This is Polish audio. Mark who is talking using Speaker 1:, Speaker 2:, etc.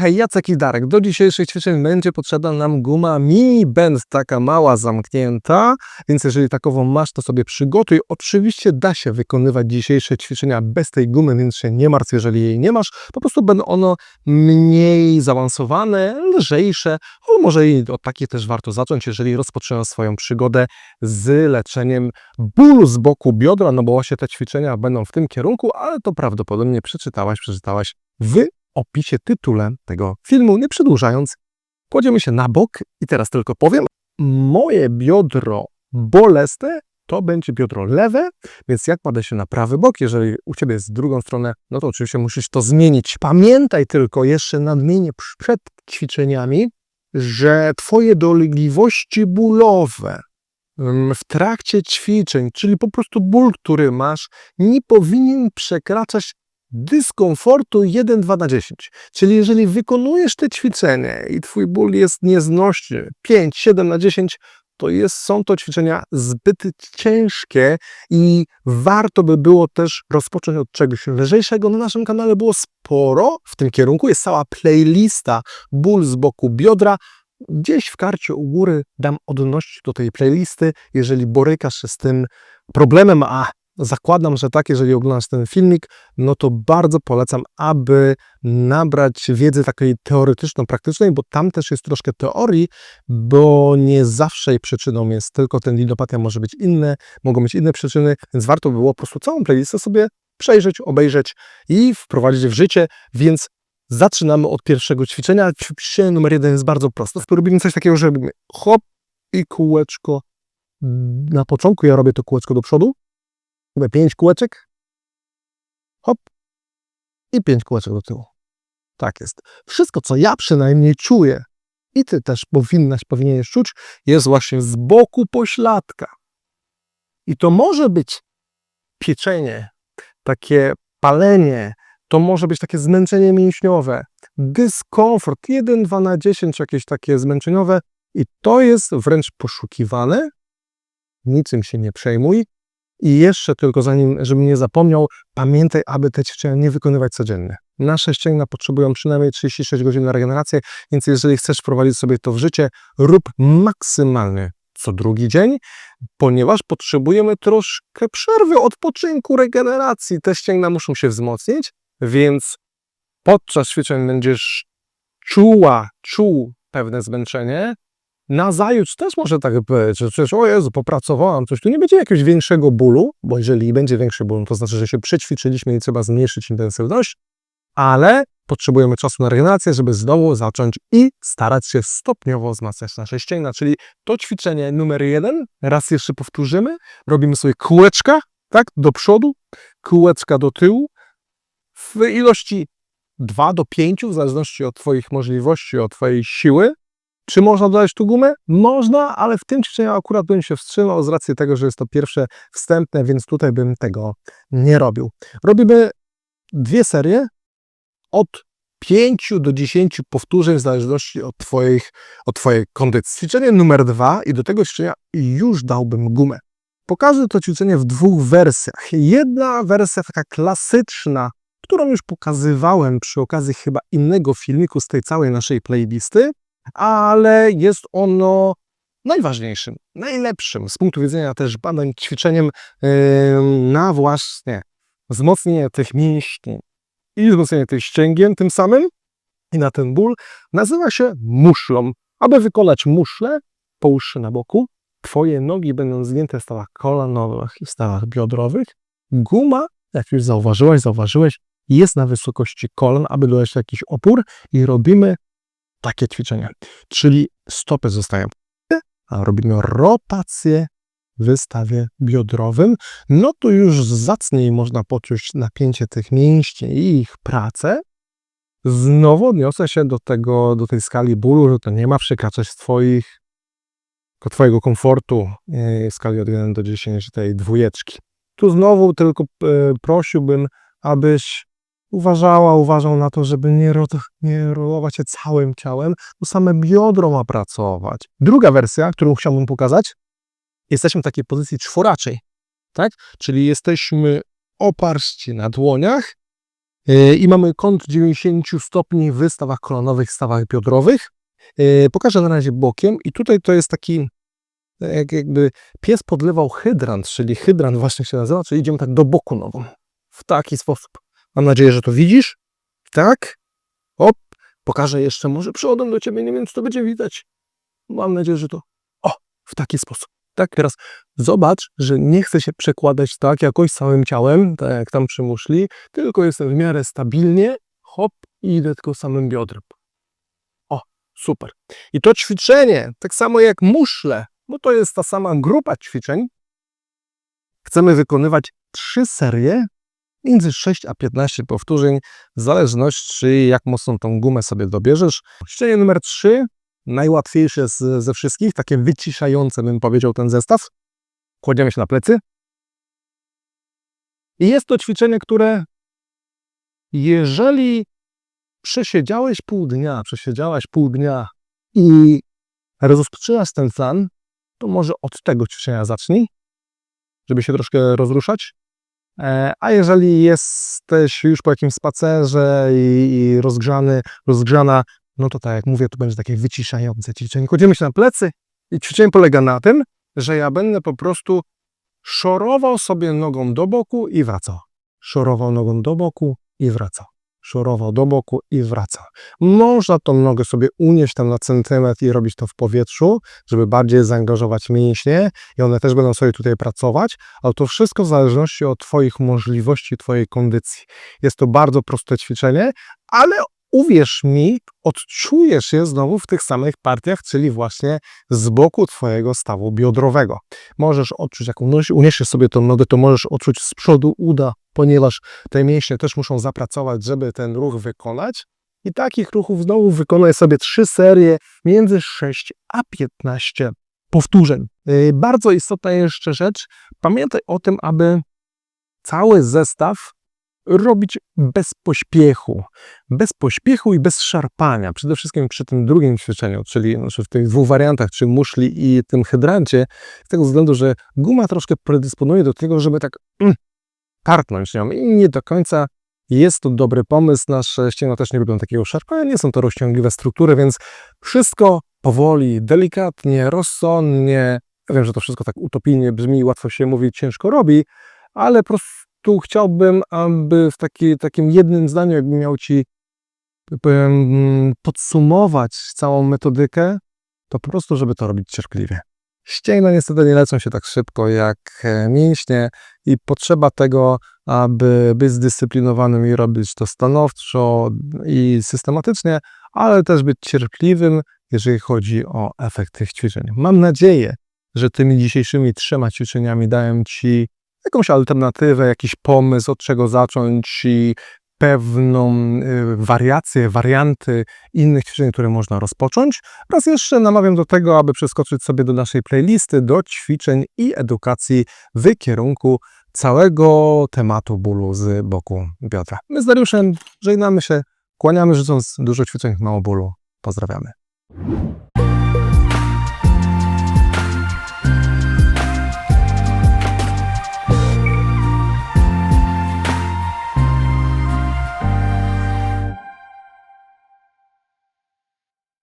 Speaker 1: Hej, Jacek i Darek. Do dzisiejszych ćwiczeń będzie potrzebna nam guma mini band, taka mała, zamknięta, więc jeżeli takową masz, to sobie przygotuj. Oczywiście da się wykonywać dzisiejsze ćwiczenia bez tej gumy, więc się nie martw, jeżeli jej nie masz. Po prostu będą one mniej zaawansowane, lżejsze, ale może i od takie też warto zacząć, jeżeli rozpoczynasz swoją przygodę z leczeniem bólu z boku biodra, no bo właśnie te ćwiczenia będą w tym kierunku, ale to prawdopodobnie przeczytałaś, przeczytałaś w opisie tytule tego filmu. Nie przedłużając, kładziemy się na bok i teraz tylko powiem, moje biodro bolesne to będzie biodro lewe, więc ja kładę się na prawy bok. Jeżeli u Ciebie jest z drugą stronę, no to oczywiście musisz to zmienić. Pamiętaj tylko jeszcze nadmienię przed ćwiczeniami, że Twoje dolegliwości bólowe mm, w trakcie ćwiczeń, czyli po prostu ból, który masz, nie powinien przekraczać dyskomfortu 1, 2 na 10. Czyli jeżeli wykonujesz te ćwiczenie i twój ból jest nieznośny 5, 7 na 10, to jest, są to ćwiczenia zbyt ciężkie i warto by było też rozpocząć od czegoś lżejszego. Na naszym kanale było sporo w tym kierunku. Jest cała playlista ból z boku biodra. Gdzieś w karcie u góry dam odnośnik do tej playlisty. Jeżeli borykasz się z tym problemem, a Zakładam, że tak, jeżeli oglądasz ten filmik, no to bardzo polecam, aby nabrać wiedzy takiej teoretyczno-praktycznej, bo tam też jest troszkę teorii, bo nie zawsze jej przyczyną jest tylko ten lidopatia, może być inne, mogą być inne przyczyny, więc warto by było po prostu całą playlistę sobie przejrzeć, obejrzeć i wprowadzić w życie, więc zaczynamy od pierwszego ćwiczenia. Ćwiczenie numer jeden jest bardzo proste. Robimy coś takiego, że robimy hop i kółeczko. Na początku ja robię to kółeczko do przodu, Robię pięć kółeczek, hop i pięć kółeczek do tyłu. Tak jest. Wszystko, co ja przynajmniej czuję i ty też powinnaś, powinieneś czuć, jest właśnie z boku pośladka. I to może być pieczenie, takie palenie, to może być takie zmęczenie mięśniowe, dyskomfort 1, 2 na 10, jakieś takie zmęczeniowe i to jest wręcz poszukiwane. Niczym się nie przejmuj, i jeszcze tylko zanim, żebym nie zapomniał, pamiętaj, aby te ćwiczenia nie wykonywać codziennie. Nasze ścięgna potrzebują przynajmniej 36 godzin na regenerację, więc jeżeli chcesz wprowadzić sobie to w życie, rób maksymalnie co drugi dzień, ponieważ potrzebujemy troszkę przerwy, odpoczynku, regeneracji. Te ścięgna muszą się wzmocnić, więc podczas ćwiczeń będziesz czuła, czuł pewne zmęczenie, Nazajutrz też może tak być, że przecież o Jezu, popracowałam coś, tu nie będzie jakiegoś większego bólu, bo jeżeli będzie większy ból, to znaczy, że się przećwiczyliśmy i trzeba zmniejszyć intensywność, ale potrzebujemy czasu na regenerację, żeby znowu zacząć i starać się stopniowo wzmacniać nasze ścięgna, czyli to ćwiczenie numer jeden, raz jeszcze powtórzymy, robimy sobie kółeczka, tak, do przodu, kółeczka do tyłu, w ilości 2 do 5, w zależności od Twoich możliwości, od Twojej siły, czy można dodać tu gumę? Można, ale w tym ćwiczeniu akurat bym się wstrzymał z racji tego, że jest to pierwsze wstępne, więc tutaj bym tego nie robił. Robimy dwie serie od 5 do 10 powtórzeń w zależności od, twoich, od Twojej kondycji. Ćwiczenie numer dwa i do tego ćwiczenia już dałbym gumę. Pokażę to ćwiczenie w dwóch wersjach. Jedna wersja taka klasyczna, którą już pokazywałem przy okazji chyba innego filmiku z tej całej naszej playlisty, ale jest ono najważniejszym, najlepszym z punktu widzenia też badań ćwiczeniem yy, na właśnie wzmocnienie tych mięśni i wzmocnienie tych ścięgien tym samym i na ten ból nazywa się muszlą. Aby wykonać muszlę, połóż się na boku, twoje nogi będą zgięte w stawach kolanowych i stawach biodrowych. Guma, jak już zauważyłeś, zauważyłeś, jest na wysokości kolan, aby dodać jakiś opór i robimy takie ćwiczenia. Czyli stopy zostają, a robimy rotację w stawie biodrowym, no to już zacniej można poczuć napięcie tych mięśni i ich pracę. Znowu odniosę się do tego, do tej skali bólu, że to nie ma przekraczać twoich, twojego komfortu w skali od 1 do 10 tej dwójeczki. Tu znowu tylko e, prosiłbym, abyś uważała, uważał na to, żeby nie, ro, nie rolować się całym ciałem, bo same biodro ma pracować. Druga wersja, którą chciałbym pokazać, jesteśmy w takiej pozycji czworaczej, tak? Czyli jesteśmy oparci na dłoniach, Yy, I mamy kąt 90 stopni w stawach kolonowych, stawach biodrowych. Yy, Pokażę na razie bokiem i tutaj to jest taki jak jakby pies podlewał hydrant, czyli hydrant właśnie się nazywa, czyli idziemy tak do boku nową. W taki sposób. Mam nadzieję, że to widzisz. Tak. Op. Pokażę jeszcze może przodem do ciebie, nie wiem, czy to będzie widać. Mam nadzieję, że to... O, w taki sposób. Tak, teraz zobacz, że nie chcę się przekładać tak jakoś całym ciałem, tak jak tam przy muszli, tylko jestem w miarę stabilnie, hop, i idę tylko samym biodrem. O, super. I to ćwiczenie, tak samo jak muszle, bo to jest ta sama grupa ćwiczeń, chcemy wykonywać trzy serie między 6 a 15 powtórzeń, w zależności jak mocno tą gumę sobie dobierzesz. Ćwiczenie numer 3, najłatwiejsze z, ze wszystkich, takie wyciszające bym powiedział ten zestaw. Kładziemy się na plecy. I jest to ćwiczenie, które jeżeli przesiedziałeś pół dnia, przesiedziałaś pół dnia i rozpoczynasz ten plan, to może od tego ćwiczenia zacznij, żeby się troszkę rozruszać. E, A jeżeli jesteś już po jakimś spacerze i, i rozgrzany, rozgrzana, no to tak jak mówię, to będzie takie wyciszające ćwiczenie. Kładziemy się na plecy i ćwiczenie polega na tym, że ja będę po prostu szorował sobie nogą do boku i wracał. Szorował nogą do boku i wracał. Szorował do boku i wracał. Można tą nogę sobie unieść tam na centymetr i robić to w powietrzu, żeby bardziej zaangażować mięśnie i one też będą sobie tutaj pracować, ale to wszystko w zależności od Twoich możliwości, Twojej kondycji. Jest to bardzo proste ćwiczenie, ale uwierz mi, odczujesz je znowu w tych samych partiach, czyli właśnie z boku Twojego stawu biodrowego. Możesz odczuć, jak uniesiesz sobie tą nogę, to możesz odczuć z przodu uda, ponieważ te mięśnie też muszą zapracować, żeby ten ruch wykonać. I takich ruchów znowu wykonaj sobie trzy serie między 6 a 15 powtórzeń. Yy, Bardzo istotna jeszcze rzecz, pamiętaj o tym, aby cały zestaw robić bez pośpiechu. Bez pośpiechu i bez szarpania. Przede wszystkim przy tym drugim ćwiczeniu, czyli znaczy w tych dwóch wariantach, czy muszli i tym hydrancie, z tego względu, że guma troszkę predysponuje do tego, żeby tak mm, tartnąć nią i nie do końca jest to dobry pomysł. Nasze ścięgna też nie lubią takiego szarpania, nie są to rozciągliwe struktury, więc wszystko powoli, delikatnie, rozsądnie. Ja wiem, że to wszystko tak utopijnie brzmi, łatwo się mówi, ciężko robi, ale po prostu chciałbym, aby w taki, takim jednym zdaniu, jakby miał Ci powiem, podsumować całą metodykę, to po prostu, żeby to robić cierpliwie. Ścięgna niestety nie lecą się tak szybko jak e, mięśnie i potrzeba tego, aby być zdyscyplinowanym i robić to stanowczo i systematycznie, ale też być cierpliwym, jeżeli chodzi o efekt tych ćwiczeń. Mam nadzieję, że tymi dzisiejszymi trzema ćwiczeniami dają Ci jakąś alternatywę, jakiś pomysł, od czego zacząć i pewną y, wariację, warianty innych ćwiczeń, które można rozpocząć. Raz jeszcze namawiam do tego, aby przeskoczyć sobie do naszej playlisty, do ćwiczeń i edukacji w kierunku całego tematu bólu z boku biodra. My z Dariuszem żegnamy się, kłaniamy, życząc dużo ćwiczeń, mało bólu. Pozdrawiamy.